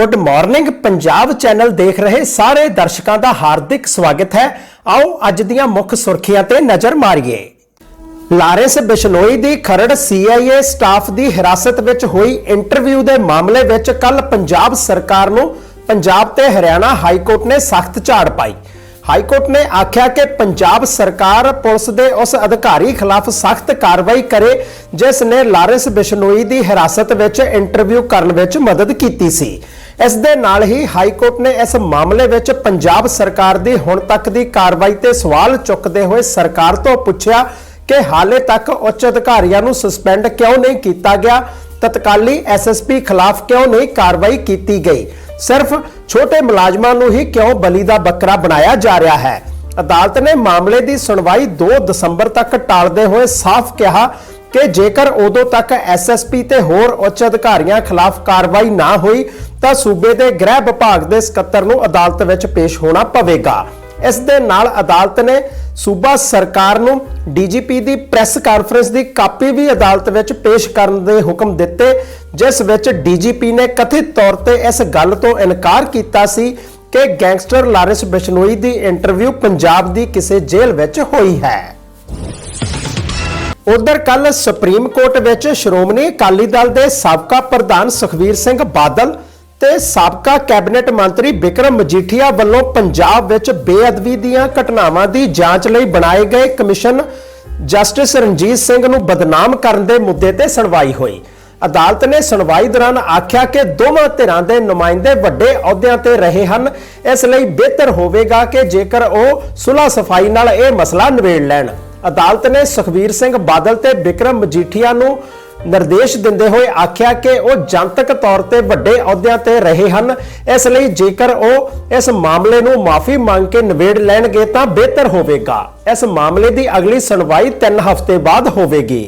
Good morning Punjab channel ਦੇਖ ਰਹੇ ਸਾਰੇ ਦਰਸ਼ਕਾਂ ਦਾ ਹਾਰਦਿਕ ਸਵਾਗਤ ਹੈ। ਆਓ ਅੱਜ ਦੀਆਂ ਮੁੱਖ ਸੁਰਖੀਆਂ ਤੇ ਨਜ਼ਰ ਮਾਰੀਏ। ਲਾਰੈਂਸ ਬਿਸ਼ਨੋਈ ਦੀ ਖਰੜ CIA ਸਟਾਫ ਦੀ ਹਿਰਾਸਤ ਵਿੱਚ ਹੋਈ ਇੰਟਰਵਿਊ ਦੇ ਮਾਮਲੇ ਵਿੱਚ ਕੱਲ ਪੰਜਾਬ ਸਰਕਾਰ ਨੂੰ ਪੰਜਾਬ ਤੇ ਹਰਿਆਣਾ ਹਾਈ ਕੋਰਟ ਨੇ ਸਖਤ ਝਾੜ ਪਾਈ। ਹਾਈ ਕੋਰਟ ਨੇ ਆਖਿਆ ਕਿ ਪੰਜਾਬ ਸਰਕਾਰ ਪੁਲਿਸ ਦੇ ਉਸ ਅਧਿਕਾਰੀ ਖਿਲਾਫ ਸਖਤ ਕਾਰਵਾਈ ਕਰੇ, ਜਿਸ ਨੇ ਲਾਰੈਂਸ ਬਿਸ਼ਨੋਈ ਦੀ ਹਿਰਾਸਤ ਵਿੱਚ ਇੰਟਰਵਿਊ ਕਰਨ ਵਿੱਚ ਮਦਦ ਕੀਤੀ ਸੀ। ਇਸ ਦੇ ਨਾਲ ਹੀ ਹਾਈ ਕੋਰਟ ਨੇ ਇਸ ਮਾਮਲੇ ਵਿੱਚ ਪੰਜਾਬ ਸਰਕਾਰ ਦੀ ਹੁਣ ਤੱਕ ਦੀ ਕਾਰਵਾਈ ਤੇ ਸਵਾਲ ਚੁੱਕਦੇ ਹੋਏ ਸਰਕਾਰ ਤੋਂ ਪੁੱਛਿਆ ਕਿ ਹਾਲੇ ਤੱਕ ਉੱਚ ਅਧਿਕਾਰੀਆਂ ਨੂੰ ਸਸਪੈਂਡ ਕਿਉਂ ਨਹੀਂ ਕੀਤਾ ਗਿਆ, ਤਤਕਾਲੀ ਐਸਐਸਪੀ ਖਿਲਾਫ ਕਿਉਂ ਨਹੀਂ ਕਾਰਵਾਈ ਕੀਤੀ ਗਈ? ਸਿਰਫ ਛੋਟੇ ਮੁਲਾਜ਼ਮਾਂ ਨੂੰ ਹੀ ਕਿਉਂ ਬਲੀ ਦਾ ਬੱਕਰਾ ਬਣਾਇਆ ਜਾ ਰਿਹਾ ਹੈ? ਅਦਾਲਤ ਨੇ ਮਾਮਲੇ ਦੀ ਸੁਣਵਾਈ 2 ਦਸੰਬਰ ਤੱਕ ਟਾਲਦੇ ਹੋਏ ਸਾਫ਼ ਕਿਹਾ ਕਿ ਜੇਕਰ ਉਦੋਂ ਤੱਕ ਐਸਐਸਪੀ ਤੇ ਹੋਰ ਉੱਚ ਅਧਿਕਾਰੀਆਂ ਖਿਲਾਫ ਕਾਰਵਾਈ ਨਾ ਹੋਈ ਤਾਂ ਸੂਬੇ ਦੇ ਗ੍ਰਹਿ ਵਿਭਾਗ ਦੇ ਸਕੱਤਰ ਨੂੰ ਅਦਾਲਤ ਵਿੱਚ ਪੇਸ਼ ਹੋਣਾ ਪਵੇਗਾ। ਇਸ ਦੇ ਨਾਲ ਅਦਾਲਤ ਨੇ ਸੂਬਾ ਸਰਕਾਰ ਨੂੰ ਡੀਜੀਪੀ ਦੀ ਪ੍ਰੈਸ ਕਾਨਫਰੰਸ ਦੀ ਕਾਪੀ ਵੀ ਅਦਾਲਤ ਵਿੱਚ ਪੇਸ਼ ਕਰਨ ਦੇ ਹੁਕਮ ਦਿੱਤੇ, ਜਿਸ ਵਿੱਚ ਡੀਜੀਪੀ ਨੇ ਕਥਿਤ ਤੌਰ ਤੇ ਇਸ ਗੱਲ ਤੋਂ ਇਨਕਾਰ ਕੀਤਾ ਸੀ ਕਿ ਗੈਂਗਸਟਰ ਲਾਰੈਂਸ ਬਿਸ਼ਨੋਈ ਦੀ ਇੰਟਰਵਿਊ ਪੰਜਾਬ ਦੀ ਕਿਸੇ ਜੇਲ੍ਹ ਵਿੱਚ ਹੋਈ ਹੈ। ਉਧਰ ਕੱਲ ਸੁਪਰੀਮ ਕੋਰਟ ਵਿੱਚ ਸ਼੍ਰੋਮਣੀ ਅਕਾਲੀ ਦਲ ਦੇ ਸਾਬਕਾ ਪ੍ਰਧਾਨ ਸੁਖਵੀਰ ਸਿੰਘ ਬਾਦਲ ਤੇ ਸਾਬਕਾ ਕੈਬਨਿਟ ਮੰਤਰੀ ਵਿਕਰਮ ਮਜੀਠੀਆ ਵੱਲੋਂ ਪੰਜਾਬ ਵਿੱਚ ਬੇਅਦਬੀ ਦੀਆਂ ਘਟਨਾਵਾਂ ਦੀ ਜਾਂਚ ਲਈ ਬਣਾਏ ਗਏ ਕਮਿਸ਼ਨ ਜਸਟਿਸ ਰਣਜੀਤ ਸਿੰਘ ਨੂੰ ਬਦਨਾਮ ਕਰਨ ਦੇ ਮੁੱਦੇ ਤੇ ਸੁਣਵਾਈ ਹੋਈ। ਅਦਾਲਤ ਨੇ ਸੁਣਵਾਈ ਦੌਰਾਨ ਆਖਿਆ ਕਿ ਦੋਵਾਂ ਧਿਰਾਂ ਦੇ ਨੁਮਾਇੰਦੇ ਵੱਡੇ ਅਹੁਦਿਆਂ ਤੇ ਰਹੇ ਹਨ। ਇਸ ਲਈ ਬਿਹਤਰ ਹੋਵੇਗਾ ਕਿ ਜੇਕਰ ਉਹ ਸੁਲਹ ਸਫ਼ਾਈ ਨਾਲ ਇਹ ਮਸਲਾ ਨਿਬੇੜ ਲੈਣ। ਅਦਾਲਤ ਨੇ ਸੁਖਵੀਰ ਸਿੰਘ ਬਾਦਲ ਤੇ ਵਿਕਰਮ ਮਜੀਠੀਆ ਨੂੰ ਨਿਰਦੇਸ਼ ਦਿੰਦੇ ਹੋਏ ਆਖਿਆ ਕਿ ਉਹ ਜਨਤਕ ਤੌਰ ਤੇ ਵੱਡੇ ਅਹੁਦਿਆਂ ਤੇ ਰਹੇ ਹਨ। ਇਸ ਲਈ ਜੇਕਰ ਉਹ ਇਸ ਮਾਮਲੇ ਨੂੰ ਮਾਫੀ ਮੰਗ ਕੇ ਨਿਬੇੜ ਲੈਣਗੇ ਤਾਂ ਬਿਹਤਰ ਹੋਵੇਗਾ। ਇਸ ਮਾਮਲੇ ਦੀ ਅਗਲੀ ਸੁਣਵਾਈ 3 ਹਫ਼ਤੇ ਬਾਅਦ ਹੋਵੇਗੀ।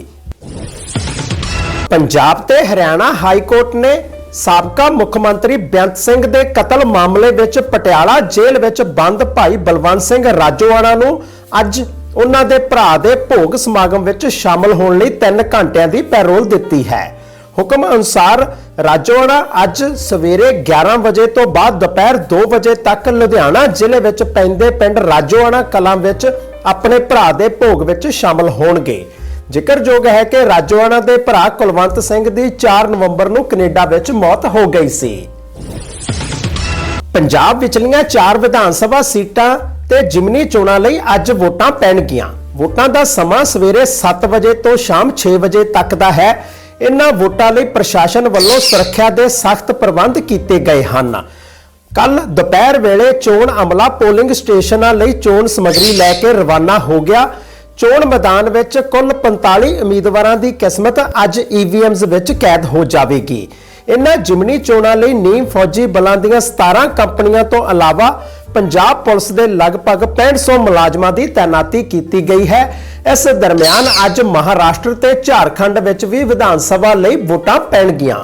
ਪੰਜਾਬ ਤੇ ਹਰਿਆਣਾ ਹਾਈ ਕੋਰਟ ਨੇ ਸਾਬਕਾ ਮੁੱਖ ਮੰਤਰੀ ਬੇਅੰਤ ਸਿੰਘ ਦੇ ਕਤਲ ਮਾਮਲੇ ਵਿੱਚ ਪਟਿਆਲਾ ਜੇਲ੍ਹ ਵਿੱਚ ਬੰਦ ਭਾਈ ਬਲਵੰਤ ਸਿੰਘ ਰਾਜੋਆਣਾ ਨੂੰ ਅੱਜ ਉਹਨਾਂ ਦੇ ਭਰਾ ਦੇ ਭੋਗ ਸਮਾਗਮ ਵਿੱਚ ਸ਼ਾਮਲ ਹੋਣ ਲਈ 3 ਘੰਟਿਆਂ ਦੀ ਪੈਰੋਲ ਦਿੱਤੀ ਹੈ। ਹੁਕਮ ਅਨੁਸਾਰ ਰਾਜੋਆਣਾ ਅੱਜ ਸਵੇਰੇ 11 ਵਜੇ ਤੋਂ ਬਾਅਦ ਦੁਪਹਿਰ 2 ਵਜੇ ਤੱਕ ਲੁਧਿਆਣਾ ਜ਼ਿਲ੍ਹੇ ਵਿੱਚ ਪੈਂਦੇ ਪਿੰਡ ਰਾਜੋਆਣਾ ਕਲਾਂ ਵਿੱਚ ਆਪਣੇ ਭਰਾ ਦੇ ਭੋਗ ਵਿੱਚ ਸ਼ਾਮਲ ਹੋਣਗੇ। ਜ਼ਿਕਰਯੋਗ ਹੈ ਕਿ ਰਾਜੋਆਣਾ ਦੇ ਭਰਾ ਕੁਲਵੰਤ ਸਿੰਘ ਦੀ 4 ਨਵੰਬਰ ਨੂੰ ਕੈਨੇਡਾ ਵਿੱਚ ਮੌਤ ਹੋ ਗਈ ਸੀ। ਪੰਜਾਬ ਵਿਚਲੀਆਂ 4 ਵਿਧਾਨ ਸਭਾ ਸੀਟਾਂ ਤੇ ਜਿਮਨੀ ਚੋਣਾਂ ਲਈ ਅੱਜ ਵੋਟਾਂ ਪੈਣਗੀਆਂ। ਵੋਟਾਂ ਦਾ ਸਮਾਂ ਸਵੇਰੇ 7 ਵਜੇ ਤੋਂ ਸ਼ਾਮ 6 ਵਜੇ ਤੱਕ ਦਾ ਹੈ। ਇਨ੍ਹਾਂ ਵੋਟਾਂ ਲਈ ਪ੍ਰਸ਼ਾਸਨ ਵੱਲੋਂ ਸੁਰੱਖਿਆ ਦੇ ਸਖਤ ਪ੍ਰਬੰਧ ਕੀਤੇ ਗਏ ਹਨ। ਕੱਲ ਦੁਪਹਿਰ ਵੇਲੇ ਚੋਣ ਅਮਲਾ ਪੋਲਿੰਗ ਸਟੇਸ਼ਨਾਂ ਲਈ ਚੋਣ ਸਮੱਗਰੀ ਲੈ ਕੇ ਰਵਾਨਾ ਹੋ ਗਿਆ। ਚੋਣ ਮੈਦਾਨ ਵਿੱਚ ਕੁੱਲ 45 ਉਮੀਦਵਾਰਾਂ ਦੀ ਕਿਸਮਤ ਅੱਜ ਈਵੀਐਮਜ਼ ਵਿੱਚ ਕੈਦ ਹੋ ਜਾਵੇਗੀ। ਇਨ੍ਹਾਂ ਜਿਮਨੀ ਚੋਣਾਂ ਲਈ ਨੀਮ ਫੌਜੀ ਬਲਾਂ ਦੀਆਂ 17 ਕੰਪਨੀਆਂ ਤੋਂ ਇਲਾਵਾ ਪੰਜਾਬ ਪੁਲਿਸ ਦੇ ਲਗਭਗ 6500 ਮੁਲਾਜ਼ਮਾਂ ਦੀ ਤਾਇਨਾਤੀ ਕੀਤੀ ਗਈ ਹੈ। ਇਸ ਦਰਮਿਆਨ ਅੱਜ ਮਹਾਰਾਸ਼ਟਰ ਤੇ ਝਾਰਖੰਡ ਵਿੱਚ ਵੀ ਵਿਧਾਨ ਸਭਾ ਲਈ ਵੋਟਾਂ ਪੈਣਗੀਆਂ।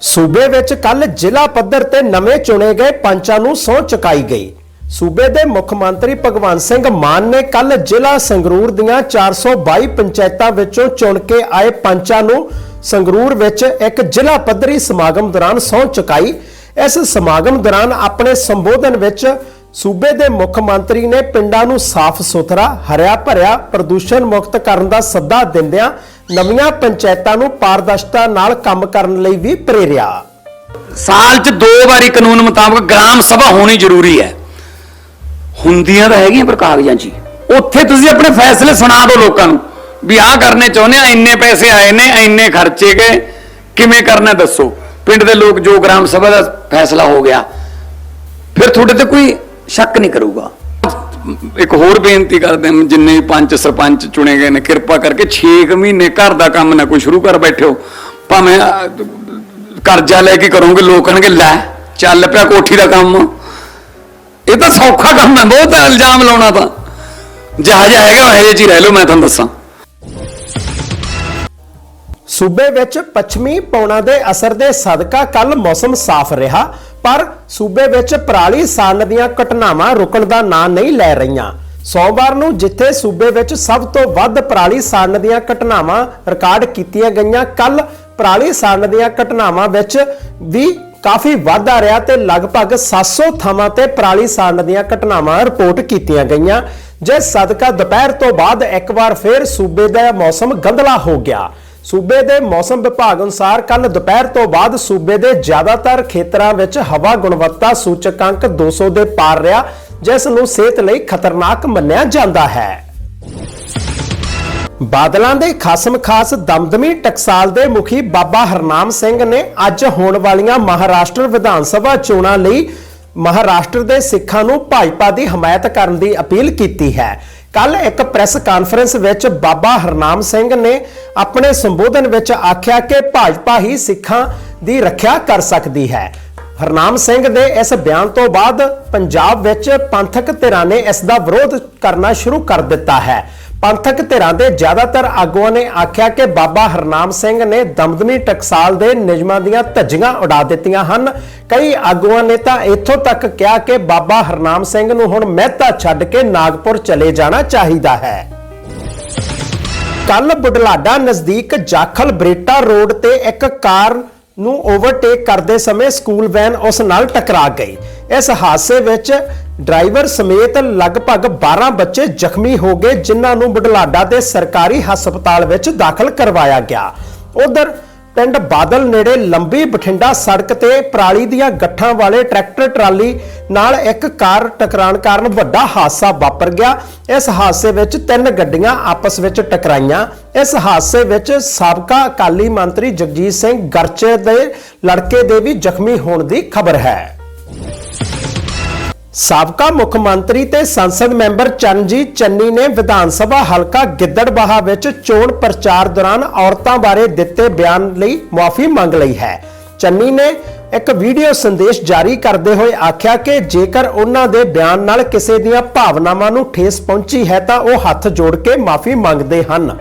ਸੂਬੇ ਵਿੱਚ ਕੱਲ ਜ਼ਿਲ੍ਹਾ ਪੱਧਰ ਤੇ ਨਵੇਂ ਚੁਣੇ ਗਏ ਪੰਚਾਂ ਨੂੰ ਸਹੁੰ ਚੁਕਾਈ ਗਈ। ਸੂਬੇ ਦੇ ਮੁੱਖ ਮੰਤਰੀ ਭਗਵੰਤ ਸਿੰਘ ਮਾਨ ਨੇ ਕੱਲ ਜ਼ਿਲ੍ਹਾ ਸੰਗਰੂਰ ਦੀਆਂ 422 ਪੰਚਾਇਤਾਂ ਵਿੱਚੋਂ ਚੁਣ ਕੇ ਆਏ ਪੰਚਾਂ ਨੂੰ ਸੰਗਰੂਰ ਵਿੱਚ ਇੱਕ ਜ਼ਿਲ੍ਹਾ ਪੱਧਰੀ ਸਮਾਗਮ ਦੌਰਾਨ ਸਹੁੰ ਚੁਕਾਈ। ਇਸ ਸਮਾਗਮ ਦੌਰਾਨ ਆਪਣੇ ਸੰਬੋਧਨ ਵਿੱਚ ਸੂਬੇ ਦੇ ਮੁੱਖ ਮੰਤਰੀ ਨੇ ਪਿੰਡਾਂ ਨੂੰ ਸਾਫ਼ ਸੁਥਰਾ, ਹਰਿਆ ਭਰਿਆ, ਪ੍ਰਦੂਸ਼ਣ ਮੁਕਤ ਕਰਨ ਦਾ ਸੱਦਾ ਦਿੰਦਿਆਂ ਨਵੀਆਂ ਪੰਚਾਇਤਾਂ ਨੂੰ ਪਾਰਦਰਸ਼ਤਾ ਨਾਲ ਕੰਮ ਕਰਨ ਲਈ ਵੀ ਪ੍ਰੇਰਿਆ। ਸਾਲ 'ਚ ਦੋ ਵਾਰੀ ਕਾਨੂੰਨ ਮੁਤਾਬਕ ਗ੍ਰਾਮ ਸਭਾ ਹੋਣੀ ਜ਼ਰੂਰੀ ਹੈ। ਹੁੰਦੀਆਂ ਤਾਂ ਹੈਗੀਆਂ ਪਰ ਕਾਗਜ਼ਾਂ 'ਚ ਉੱਥੇ ਤੁਸੀਂ ਆਪਣੇ ਫੈਸਲੇ ਸੁਣਾ ਦਿਓ ਲੋਕਾਂ ਨੂੰ ਵੀ ਆਹ ਕਰਨੇ ਚਾਹੁੰਦੇ ਆ, ਇੰਨੇ ਪੈਸੇ ਆਏ ਨੇ, ਇੰਨੇ ਖਰਚੇ ਗਏ, ਕਿਵੇਂ ਕਰਨਾ ਦੱਸੋ। ਪਿੰਡ ਦੇ ਲੋਕ ਜੋ ਗ੍ਰਾਮ ਸਭਾ ਦਾ ਫੈਸਲਾ ਹੋ ਗਿਆ, ਫਿਰ ਤੁਹਾਡੇ ਤੇ ਕੋਈ ਸ਼ੱਕ ਨਹੀਂ ਕਰੂਗਾ? ਇੱਕ ਹੋਰ ਬੇਨਤੀ ਕਰਦੇ ਹਾਂ, ਜਿੰਨੇ ਪੰਚ ਸਰਪੰਚ ਚੁਣੇ ਗਏ ਨੇ, ਕਿਰਪਾ ਕਰਕੇ 6 ਮਹੀਨੇ ਘਰ ਦਾ ਕੰਮ ਨਾ ਕੋਈ ਸ਼ੁਰੂ ਕਰ ਬੈਠਿਓ ਭਾਵੇਂ ਕਰਜ਼ਾ ਲੈ ਕੇ ਕਰੋਗੇ, ਲੋਕ ਕਹਿਣਗੇ, ਲੈ, ਚੱਲ ਪਿਆ ਕੋਠੀ ਦਾ ਕੰਮ। ਇਹ ਤਾਂ ਸੌਖਾ ਕੰਮ ਹੈ, ਬਹੁਤ ਇਲਜ਼ਾਮ ਲਾਉਣਾ ਤਾਂ। ਜਿਹਾ ਜਿਹਾ ਹੈਗਾ ਉਹ ਜਿਹੀ ਰਹਿ ਲਓ, ਮੈਂ ਤੁਹਾਨੂੰ ਦੱਸਾਂ। ਸੂਬੇ ਵਿੱਚ ਪੱਛਮੀ ਪੌਣਾ ਦੇ ਅਸਰ ਦੇ ਸਦਕਾ ਕੱਲ ਮੌਸਮ ਸਾਫ਼ ਰਿਹਾ, ਪਰ ਸੂਬੇ ਵਿੱਚ ਪਰਾਲੀ ਸਾੜਨ ਦੀਆਂ ਘਟਨਾਵਾਂ ਰੁਕਣ ਦਾ ਨਾਂ ਨਹੀਂ ਲੈ ਰਹੀਆਂ। ਸੋਮਵਾਰ ਨੂੰ ਜਿੱਥੇ ਸੂਬੇ ਵਿੱਚ ਸਭ ਤੋਂ ਵੱਧ ਪਰਾਲੀ ਸਾੜਨ ਦੀਆਂ ਘਟਨਾਵਾਂ ਰਿਕਾਰਡ ਕੀਤੀਆਂ ਗਈਆਂ ਕੱਲ ਪਰਾਲੀ ਸਾੜਨ ਦੀਆਂ ਘਟਨਾਵਾਂ ਵਿੱਚ ਵੀ ਕਾਫੀ ਵਾਧਾ ਰਿਹਾ ਤੇ ਲਗਭਗ 700 ਥਾਵਾਂ ਤੇ ਪਰਾਲੀ ਸਾੜਨ ਦੀਆਂ ਘਟਨਾਵਾਂ ਰਿਪੋਰਟ ਕੀਤੀਆਂ ਗਈਆਂ। ਜਿਸ ਸਦਕਾ ਦੁਪਹਿਰ ਤੋਂ ਬਾਅਦ ਇੱਕ ਵਾਰ ਫਿਰ ਸੂਬੇ ਦਾ ਮੌਸਮ ਗੰਧਲਾ ਹੋ ਗਿਆ। ਸੂਬੇ ਦੇ ਮੌਸਮ ਵਿਭਾਗ ਅਨੁਸਾਰ ਕੱਲ ਦੁਪਹਿਰ ਤੋਂ ਬਾਅਦ ਸੂਬੇ ਦੇ ਜ਼ਿਆਦਾਤਰ ਖੇਤਰਾਂ ਵਿੱਚ ਹਵਾ ਗੁਣਵੱਤਾ ਸੂਚਕਾਂਕ 200 ਦੇ ਪਾਰ ਰਿਹਾ, ਜਿਸ ਨੂੰ ਸਿਹਤ ਲਈ ਖਤਰਨਾਕ ਮੰਨਿਆ ਜਾਂਦਾ ਹੈ। ਬਾਦਲਾਂ ਦੇ ਖਸਮ ਖਾਸ ਦਮਦਮੀ ਟਕਸਾਲ ਦੇ ਮੁਖੀ ਬਾਬਾ ਹਰਨਾਮ ਸਿੰਘ ਨੇ ਅੱਜ ਹੋਣ ਵਾਲੀਆਂ ਮਹਾਰਾਸ਼ਟਰ ਵਿਧਾਨ ਸਭਾ ਚੋਣਾਂ ਲਈ ਮਹਾਰਾਸ਼ਟਰ ਦੇ ਸਿੱਖਾਂ ਨੂੰ ਭਾਜਪਾ ਦੀ ਹਮਾਇਤ ਕਰਨ ਦੀ ਅਪੀਲ ਕੀਤੀ ਹੈ। ਕੱਲ ਇੱਕ ਪ੍ਰੈਸ ਕਾਨਫਰੰਸ ਵਿੱਚ ਬਾਬਾ ਹਰਨਾਮ ਸਿੰਘ ਨੇ ਆਪਣੇ ਸੰਬੋਧਨ ਵਿੱਚ ਆਖਿਆ ਕਿ ਭਾਜਪਾ ਹੀ ਸਿੱਖਾਂ ਦੀ ਰੱਖਿਆ ਕਰ ਸਕਦੀ ਹੈ। ਹਰਨਾਮ ਸਿੰਘ ਦੇ ਇਸ ਬਿਆਨ ਤੋਂ ਬਾਅਦ ਪੰਜਾਬ ਵਿੱਚ ਪੰਥਕ ਧਿਰਾਂ ਨੇ ਇਸ ਦਾ ਵਿਰੋਧ ਕਰਨਾ ਸ਼ੁਰੂ ਕਰ ਦਿੱਤਾ ਹੈ। ਪੰਥਕ ਧਿਰਾਂ ਦੇ ਜ਼ਿਆਦਾਤਰ ਆਗੂਆਂ ਨੇ ਆਖਿਆ ਕਿ ਬਾਬਾ ਹਰਨਾਮ ਸਿੰਘ ਨੇ ਦਮਦਮੀ ਟਕਸਾਲ ਦੇ ਨਿਯਮਾਂ ਦੀਆਂ ਧੱਜੀਆਂ ਉਡਾ ਦਿੱਤੀਆਂ ਹਨ। ਕਈ ਆਗੂਆਂ ਨੇ ਤਾਂ ਇੱਥੋਂ ਤੱਕ ਕਿਹਾ ਕਿ ਬਾਬਾ ਹਰਨਾਮ ਸਿੰਘ ਨੂੰ ਹੁਣ ਮਹਿਤਾ ਛੱਡ ਕੇ ਨਾਗਪੁਰ ਚਲੇ ਜਾਣਾ ਚਾਹੀਦਾ ਹੈ। ਕੱਲ ਬੁਢਲਾਡਾ ਨਜ਼ਦੀਕ ਜਾਖਲ ਬਰੇਟਾ ਰੋਡ ਤੇ ਇੱਕ ਕਾਰ ਨੂੰ ਓਵਰਟੇਕ ਕਰਦੇ ਸਮੇਂ ਸਕੂਲ ਵੈਨ ਉਸ ਨਾਲ ਟਕਰਾ ਗਈ। ਇਸ ਹਾਦਸੇ ਵਿੱਚ ਡਰਾਈਵਰ ਸਮੇਤ ਲਗਭਗ 12 ਬੱਚੇ ਜ਼ਖਮੀ ਹੋ ਗਏ, ਜਿਨ੍ਹਾਂ ਨੂੰ ਬੁਢਲਾਡਾ ਦੇ ਸਰਕਾਰੀ ਹਸਪਤਾਲ ਵਿੱਚ ਦਾਖਲ ਕਰਵਾਇਆ ਗਿਆ। ਉਧਰ ਪਿੰਡ ਬਾਦਲ ਨੇੜੇ ਲੰਬੀ ਬਠਿੰਡਾ ਸੜਕ ਤੇ ਪਰਾਲੀ ਦੀਆਂ ਗੱਠਾਂ ਵਾਲੇ ਟਰੈਕਟਰ ਟਰਾਲੀ ਨਾਲ ਇੱਕ ਕਾਰ ਟਕਰਾਣ ਕਾਰਨ ਵੱਡਾ ਹਾਦਸਾ ਵਾਪਰ ਗਿਆ। ਇਸ ਹਾਦਸੇ ਵਿੱਚ ਤਿੰਨ ਗੱਡੀਆਂ ਆਪਸ ਵਿੱਚ ਟਕਰਾਈਆਂ। ਇਸ ਹਾਦਸੇ ਵਿੱਚ ਸਾਬਕਾ ਅਕਾਲੀ ਮੰਤਰੀ ਜਗਜੀਤ ਸਿੰਘ ਗਰਚੇ ਦੇ ਲੜਕੇ ਦੇ ਵੀ ਜ਼ਖਮੀ ਹੋਣ ਦੀ ਖਬਰ ਹੈ। ਸਾਬਕਾ ਮੁੱਖ ਮੰਤਰੀ ਤੇ ਸੰਸਦ ਮੈਂਬਰ ਚਰਨਜੀਤ ਚੰਨੀ ਨੇ ਵਿਧਾਨ ਸਭਾ ਹਲਕਾ ਗਿੱਦੜਬਾਹਾ ਵਿੱਚ ਚੋਣ ਪ੍ਰਚਾਰ ਦੌਰਾਨ ਔਰਤਾਂ ਬਾਰੇ ਦਿੱਤੇ ਬਿਆਨ ਲਈ ਮੁਆਫੀ ਮੰਗ ਲਈ ਹੈ। ਚੰਨੀ ਨੇ ਇੱਕ ਵੀਡੀਓ ਸੰਦੇਸ਼ ਜਾਰੀ ਕਰਦੇ ਹੋਏ ਆਖਿਆ ਕਿ ਜੇਕਰ ਉਹਨਾਂ ਦੇ ਬਿਆਨ ਨਾਲ ਕਿਸੇ ਦੀਆਂ ਭਾਵਨਾਵਾਂ ਨੂੰ ਠੇਸ ਪਹੁੰਚੀ ਹੈ ਤਾਂ ਉਹ ਹੱਥ ਜੋੜ ਕੇ ਮਾਫੀ ਮੰਗਦੇ ਹਨ।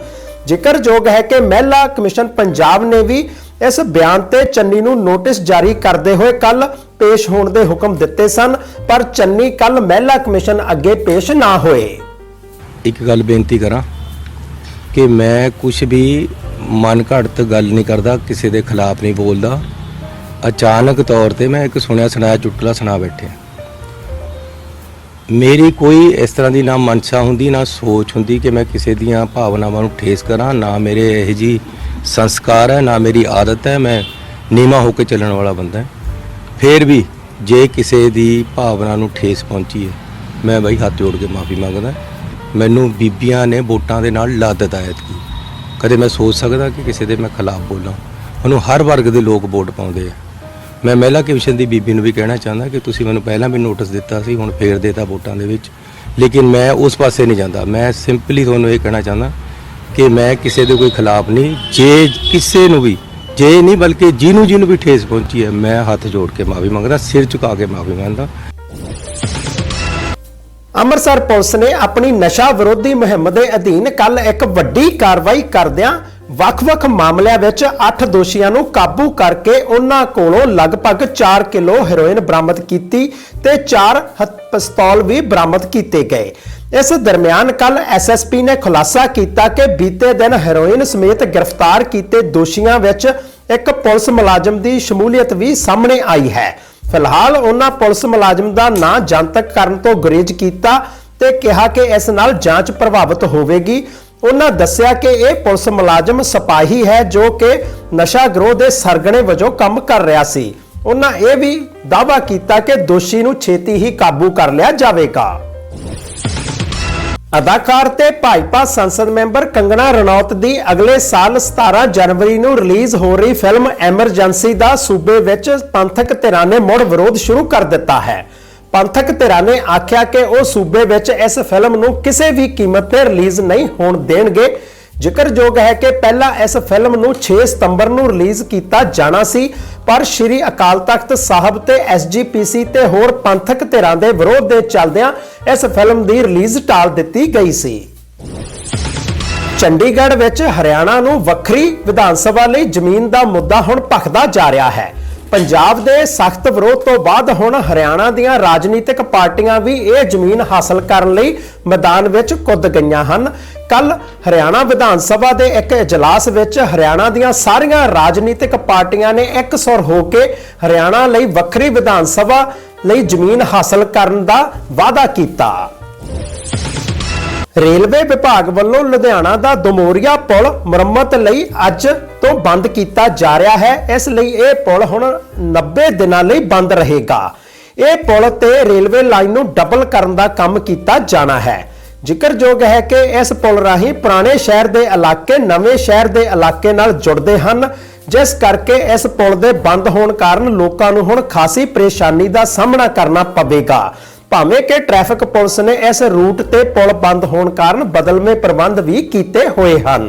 ਜ਼ਿਕਰਯੋਗ ਹੈ ਕਿ ਮਹਿਲਾ ਕਮਿਸ਼ਨ ਪੰਜਾਬ ਨੇ ਵੀ ਇਸ ਬਿਆਨ ਤੇ ਚੰਨੀ ਨੂੰ ਨੋਟਿਸ ਜਾਰੀ ਕਰਦੇ ਹੋਏ ਕੱਲ ਪੇਸ਼ ਹੋਣ ਦੇ ਹੁਕਮ ਦਿੱਤੇ ਸਨ, ਪਰ ਚੰਨੀ ਕੱਲ ਮਹਿਲਾ ਕਮਿਸ਼ਨ ਅੱਗੇ ਪੇਸ਼ ਨਾ ਹੋਏ। ਇੱਕ ਗੱਲ ਬੇਨਤੀ ਕਰਾਂ ਕਿ ਮੈਂ ਕੁਝ ਵੀ ਮਨ ਘੜਤ ਗੱਲ ਨਹੀਂ ਕਰਦਾ, ਕਿਸੇ ਦੇ ਖਿਲਾਫ ਨਹੀਂ ਬੋਲਦਾ। ਅਚਾਨਕ ਤੌਰ ਤੇ ਮੈਂ ਇੱਕ ਸੁਣਿਆ ਸੁਣਾਇਆ ਚੁਟਕਲਾ ਸੁਣਾ ਬੈਠਿਆ ਮੇਰੀ ਕੋਈ ਇਸ ਤਰ੍ਹਾਂ ਦੀ ਨਾ ਮਨਸ਼ਾ ਹੁੰਦੀ, ਨਾ ਸੋਚ ਹੁੰਦੀ ਕਿ ਮੈਂ ਕਿਸੇ ਦੀਆਂ ਭਾਵਨਾਵਾਂ ਨੂੰ ਠੇਸ ਕਰਾਂ, ਨਾ ਮੇਰੇ ਇਹ ਜੀ ਸੰਸਕਾਰ ਹੈ, ਨਾ ਮੇਰੀ ਆਦਤ ਹੈ, ਮੈਂ ਨੀਵਾਂ ਹੋ ਕੇ ਚੱਲਣ ਵਾਲਾ ਬੰਦਾ ਹਾਂ। ਫੇਰ ਵੀ ਜੇ ਕਿਸੇ ਦੀ ਭਾਵਨਾ ਨੂੰ ਠੇਸ ਪਹੁੰਚੀ ਹੈ, ਮੈਂ ਬਾਈ ਹੱਥ ਜੋੜ ਕੇ ਮਾਫੀ ਮੰਗਦਾ। ਮੈਨੂੰ ਬੀਬੀਆਂ ਨੇ ਵੋਟਾਂ ਦੇ ਨਾਲ ਲੱਦ ਦਾਇਤ ਕੀ ਕਦੇ ਮੈਂ ਸੋਚ ਸਕਦਾ ਕਿ ਕਿਸੇ ਦੇ ਮੈਂ ਖਿਲਾਫ ਬੋਲਾਂ। ਉਹਨੂੰ ਹਰ ਵਰਗ ਦੇ ਲੋਕ ਵੋਟ ਪਾਉਂਦੇ ਆ। ਮੈਂ ਮਹਿਲਾ ਕਮਿਸ਼ਨ ਦੀ ਬੀਬੀ ਨੂੰ ਵੀ ਕਹਿਣਾ ਚਾਹੁੰਦਾ ਕਿ ਤੁਸੀਂ ਮੈਨੂੰ ਪਹਿਲਾਂ ਵੀ ਨੋਟਿਸ ਦਿੱਤਾ ਸੀ, ਹੁਣ ਫੇਰ ਦੇਤਾ ਵੋਟਾਂ ਦੇ ਵਿੱਚ। ਲੇਕਿਨ ਮੈਂ ਉਸ ਪਾਸੇ ਨਹੀਂ ਜਾਂਦਾ। ਮੈਂ ਸਿੰਪਲੀ ਤੁਹਾਨੂੰ ਇਹ ਕਹਿਣਾ ਚਾਹੁੰਦਾ ਕਿ ਮੈਂ ਕਿਸੇ ਦੇ ਕੋਈ ਖਿਲਾਫ ਨਹੀਂ, ਜੇ ਕਿਸੇ ਨੂੰ ਵੀ ਜੇ ਨਹੀਂ, ਬਲਕਿ ਜਿਹਨੂੰ ਜਿਹਨੂੰ ਵੀ ਠੇਸ ਪਹੁੰਚੀ ਹੈ, ਮੈਂ ਹੱਥ ਜੋੜ ਕੇ ਮਾਫੀ ਮੰਗਦਾ, ਸਿਰ ਝੁਕਾ ਕੇ ਮਾਫੀ ਮੰਗਦਾ। ਅੰਮ੍ਰਿਤਸਰ ਪੁਲਿਸ ਨੇ ਆਪਣੀ ਨਸ਼ਾ ਵਿਰੋਧੀ ਮੁਹਿੰਮ ਦੇ ਅਧੀਨ ਕੱਲ ਇੱਕ ਵੱਡੀ ਕਾਰਵਾਈ ਕਰਦਿਆਂ ਵੱਖ-ਵੱਖ ਮਾਮਲਿਆਂ ਵਿੱਚ 8 ਦੋਸ਼ੀਆਂ ਨੂੰ ਕਾਬੂ ਕਰਕੇ ਉਹਨਾਂ ਕੋਲੋਂ ਲਗਭਗ 4 ਕਿਲੋ ਹੈਰੋਇਨ ਬਰਾਮਦ ਕੀਤੀ ਤੇ 4 ਪਿਸਤੌਲ ਵੀ ਬਰਾਮਦ ਕੀਤੇ ਗਏ। ਇਸ ਦਰਮਿਆਨ ਕੱਲ ਐਸਐਸਪੀ ਨੇ ਖੁਲਾਸਾ ਕੀਤਾ ਕਿ ਬੀਤੇ ਦਿਨ ਹੈਰੋਇਨ ਸਮੇਤ ਗ੍ਰਿਫਤਾਰ ਕੀਤੇ ਦੋਸ਼ੀਆਂ ਵਿੱਚ ਇੱਕ ਪੁਲਿਸ ਮੁਲਾਜ਼ਮ ਦੀ ਸ਼ਮੂਲੀਅਤ ਵੀ ਸਾਹਮਣੇ ਆਈ ਹੈ। ਫਿਲਹਾਲ ਉਹਨਾਂ ਪੁਲਿਸ ਮੁਲਾਜ਼ਮ ਦਾ ਨਾਂ ਜਨਤਕ ਕਰਨ ਤੋਂ ਗੁਰੇਜ਼ ਕੀਤਾ ਤੇ ਕਿਹਾ ਕਿ ਇਸ ਨਾਲ ਜਾਂਚ ਪ੍ਰਭਾਵਿਤ ਹੋਵੇਗੀ। ਉਹਨਾਂ ਦੱਸਿਆ ਕਿ ਇਹ ਪੁਲਿਸ ਮੁਲਾਜ਼ਮ ਸਿਪਾਹੀ ਹੈ ਜੋ ਕਿ ਨਸ਼ਾ ਗਰੋਹ ਦੇ ਸਰਗਣੇ ਵਜੋਂ ਕੰਮ ਕਰ ਰਿਹਾ ਸੀ। ਉਹਨਾਂ ਇਹ ਵੀ ਦਾਅਵਾ ਕੀਤਾ ਕਿ ਦੋਸ਼ੀ ਨੂੰ ਛੇਤੀ ਹੀ ਕਾਬੂ ਕਰ ਲਿਆ ਜਾਵੇਗਾ। ਅਦਾਕਾਰ ਤੇ ਭਾਜਪਾ ਸੰਸਦ ਮੈਂਬਰ ਕੰਗਣਾ ਰਣੌਤ ਦੀ ਅਗਲੇ ਸਾਲ 17 ਜਨਵਰੀ ਨੂੰ ਰਿਲੀਜ਼ ਹੋ ਰਹੀ ਫਿਲਮ ਐਮਰਜੈਂਸੀ ਦਾ ਸੂਬੇ ਵਿੱਚ ਪੰਥਕ ਧਿਰਾਂ ਨੇ ਮੁੜ ਵਿਰੋਧ ਸ਼ੁਰੂ ਕਰ ਦਿੱਤਾ ਹੈ। ਪੰਥਕ ਧਿਰਾਂ ਨੇ ਆਖਿਆ ਕਿ ਉਹ ਸੂਬੇ ਵਿੱਚ ਇਸ ਫਿਲਮ ਨੂੰ ਕਿਸੇ ਵੀ ਕੀਮਤ ਤੇ ਰਿਲੀਜ਼ ਨਹੀਂ ਹੋਣ ਦੇਣਗੇ। ਜ਼ਿਕਰਯੋਗ ਹੈ ਕਿ ਪਹਿਲਾਂ ਇਸ ਫਿਲਮ ਨੂੰ 6 ਸਤੰਬਰ ਨੂੰ ਰਿਲੀਜ਼ ਕੀਤਾ ਜਾਣਾ ਸੀ, ਪਰ ਸ਼੍ਰੀ ਅਕਾਲ ਤਖਤ ਸਾਹਿਬ ਤੇ ਐਸਜੀਪੀਸੀ ਤੇ ਹੋਰ ਪੰਥਕ ਧਿਰਾਂ ਦੇ ਵਿਰੋਧ ਦੇ ਚੱਲਦਿਆਂ ਇਸ ਫਿਲਮ ਦੀ ਰਿਲੀਜ਼ ਟਾਲ ਦਿੱਤੀ ਗਈ ਸੀ। ਚੰਡੀਗੜ੍ਹ ਵਿੱਚ ਹਰਿਆਣਾ ਨੂੰ ਵੱਖਰੀ ਵਿਧਾਨ ਸਭਾ ਲਈ ਜ਼ਮੀਨ ਦਾ ਮੁੱਦਾ ਹੁਣ ਭਖਦਾ ਜਾ ਰਿਹਾ ਹੈ। ਪੰਜਾਬ ਦੇ ਸਖਤ ਵਿਰੋਧ ਤੋਂ ਬਾਅਦ ਹੁਣ ਹਰਿਆਣਾ ਦੀਆਂ ਰਾਜਨੀਤਿਕ ਪਾਰਟੀਆਂ ਵੀ ਇਹ ਜ਼ਮੀਨ ਹਾਸਲ ਕਰਨ ਲਈ ਮੈਦਾਨ ਵਿੱਚ ਕੁੱਦ ਗਈਆਂ ਹਨ। ਕੱਲ ਹਰਿਆਣਾ ਵਿਧਾਨ ਸਭਾ ਦੇ ਇੱਕ ਇਜਲਾਸ ਵਿੱਚ ਹਰਿਆਣਾ ਦੀਆਂ ਸਾਰੀਆਂ ਰਾਜਨੀਤਿਕ ਪਾਰਟੀਆਂ ਨੇ ਇੱਕ ਸੁਰ ਹੋ ਕੇ ਹਰਿਆਣਾ ਲਈ ਵੱਖਰੀ ਵਿਧਾਨ ਸਭਾ ਲਈ ਜ਼ਮੀਨ ਹਾਸਲ ਕਰਨ ਦਾ ਵਾਅਦਾ ਕੀਤਾ। ਰੇਲਵੇ ਵਿਭਾਗ ਵੱਲੋਂ ਲੁਧਿਆਣਾ ਦਾ ਦਮੋਰੀਆ ਪੁਲ ਮੁਰੰਮਤ ਲਈ ਅੱਜ ਤੋਂ ਬੰਦ ਕੀਤਾ ਜਾ ਰਿਹਾ ਹੈ। ਇਸ ਲਈ ਇਹ ਪੁਲ ਹੁਣ 90 ਦਿਨਾਂ ਲਈ ਬੰਦ ਰਹੇਗਾ। ਇਹ ਪੁਲ ਤੇ ਰੇਲਵੇ ਲਾਈਨ ਨੂੰ ਡਬਲ ਕਰਨ ਦਾ ਕੰਮ ਕੀਤਾ ਜਾਣਾ ਹੈ। ਜ਼ਿਕਰਯੋਗ ਹੈ ਕਿ ਇਸ ਪੁਲ ਰਾਹੀਂ ਪੁਰਾਣੇ ਸ਼ਹਿਰ ਦੇ ਇਲਾਕੇ ਨਵੇਂ ਸ਼ਹਿਰ ਦੇ ਇਲਾਕੇ ਨਾਲ ਜੁੜਦੇ ਹਨ, ਜਿਸ ਕਰਕੇ ਇਸ ਪੁਲ ਦੇ ਬੰਦ ਹੋਣ ਕਾਰਨ ਲੋਕਾਂ ਨੂੰ ਹੁਣ ਖਾਸੀ ਪਰੇਸ਼ਾਨੀ ਦਾ ਸਾਹਮਣਾ ਕਰਨਾ ਪਵੇਗਾ। ਭਾਵੇਂ ਕਿ ਟ੍ਰੈਫਿਕ ਪੁਲਿਸ ਨੇ ਇਸ ਰੂਟ ਤੇ ਪੁਲ ਬੰਦ ਹੋਣ ਕਾਰਨ ਬਦਲਵੇਂ ਪ੍ਰਬੰਧ ਵੀ ਕੀਤੇ ਹੋਏ ਹਨ।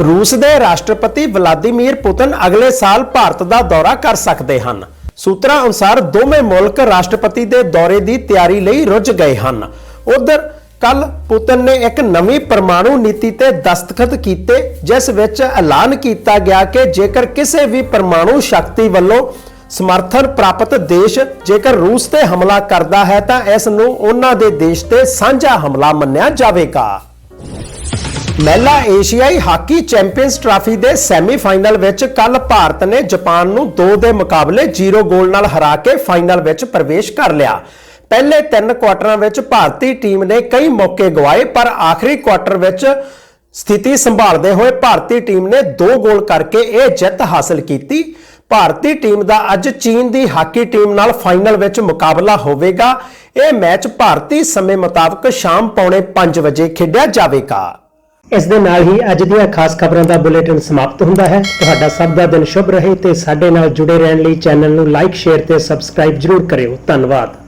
ਰੂਸ ਦੇ ਰਾਸ਼ਟਰਪਤੀ ਵਲਾਦੀਮੀਰ ਪੁਤਿਨ ਅਗਲੇ ਸਾਲ ਭਾਰਤ ਦਾ ਦੌਰਾ ਕਰ ਸਕਦੇ ਹਨ। ਸੂਤਰਾਂ ਅਨੁਸਾਰ ਦੋਵੇਂ ਮੁਲਕ ਰਾਸ਼ਟਰਪਤੀ ਦੇ ਦੌਰੇ ਦੀ ਤਿਆਰੀ ਲਈ ਰੁੱਝ ਗਏ ਹਨ। ਉਧਰ ਕੱਲ ਪੁਤਿਨ ਨੇ ਇੱਕ ਨਵੀਂ ਪਰਮਾਣੂ ਨੀਤੀ ਤੇ ਦਸਤਖਤ ਕੀਤੇ, ਜਿਸ ਵਿੱਚ ਐਲਾਨ ਕੀਤਾ ਗਿਆ ਕਿ ਜੇਕਰ ਕਿਸੇ ਵੀ ਪਰਮਾਣੂ ਸ਼ਕਤੀ ਵੱਲੋਂ ਸਮਰਥਨ ਪ੍ਰਾਪਤ ਦੇਸ਼ ਜੇਕਰ ਰੂਸ ਤੇ ਹਮਲਾ ਕਰਦਾ ਹੈ ਤਾਂ ਇਸ ਨੂੰ ਉਹਨਾਂ ਦੇ ਦੇਸ਼ ਤੇ ਸਾਂਝਾ ਹਮਲਾ ਮੰਨਿਆ ਜਾਵੇਗਾ। ਮਹਿਲਾ ਏਸ਼ੀਆਈ ਹਾਕੀ ਚੈਂਪੀਅਨਸ ਟਰਾਫੀ ਦੇ ਸੈਮੀਫਾਈਨਲ ਵਿੱਚ ਕੱਲ ਭਾਰਤ ਨੇ ਜਾਪਾਨ ਨੂੰ 2 ਦੇ ਮੁਕਾਬਲੇ 0 ਗੋਲ ਨਾਲ ਹਰਾ ਕੇ ਫਾਈਨਲ ਵਿੱਚ ਪ੍ਰਵੇਸ਼ ਕਰ ਲਿਆ। ਪਹਿਲੇ ਤਿੰਨ ਕੁਆਟਰਾਂ ਵਿੱਚ ਭਾਰਤੀ ਟੀਮ ਨੇ ਕਈ ਮੌਕੇ ਗਵਾਏ, ਪਰ ਆਖਰੀ ਕੁਆਟਰ ਵਿੱਚ ਸਥਿਤੀ ਸੰਭਾਲਦੇ ਹੋਏ ਭਾਰਤੀ ਟੀਮ ਨੇ 2 ਗੋਲ ਕਰਕੇ ਇਹ ਜਿੱਤ ਹਾਸਲ ਕੀਤੀ। ਭਾਰਤੀ ਟੀਮ ਦਾ ਅੱਜ ਚੀਨ ਦੀ ਹਾਕੀ ਟੀਮ ਨਾਲ ਫਾਈਨਲ ਵਿੱਚ ਮੁਕਾਬਲਾ ਹੋਵੇਗਾ। ਇਹ ਮੈਚ ਭਾਰਤੀ ਸਮੇਂ ਮੁਤਾਬਕ ਸ਼ਾਮ ਪੌਣੇ 5 ਵਜੇ ਖੇਡਿਆ ਜਾਵੇਗਾ। ਇਸ ਦੇ ਨਾਲ ਹੀ ਅੱਜ ਦੀਆਂ ਖਾਸ ਖਬਰਾਂ ਦਾ ਬੁਲੇਟਿਨ ਸਮਾਪਤ ਹੁੰਦਾ ਹੈ। ਤੁਹਾਡਾ ਸਭ ਦਾ ਦਿਨ ਸ਼ੁਭ ਰਹੇ ਤੇ ਸਾਡੇ ਨਾਲ ਜੁੜੇ ਰਹਿਣ ਲਈ ਚੈਨਲ ਨੂੰ ਲਾਈਕ, ਸ਼ੇਅਰ ਤੇ ਸਬਸਕ੍ਰਾਈਬ ਜਰੂਰ ਕਰਿਓ। ਧੰਨਵਾਦ।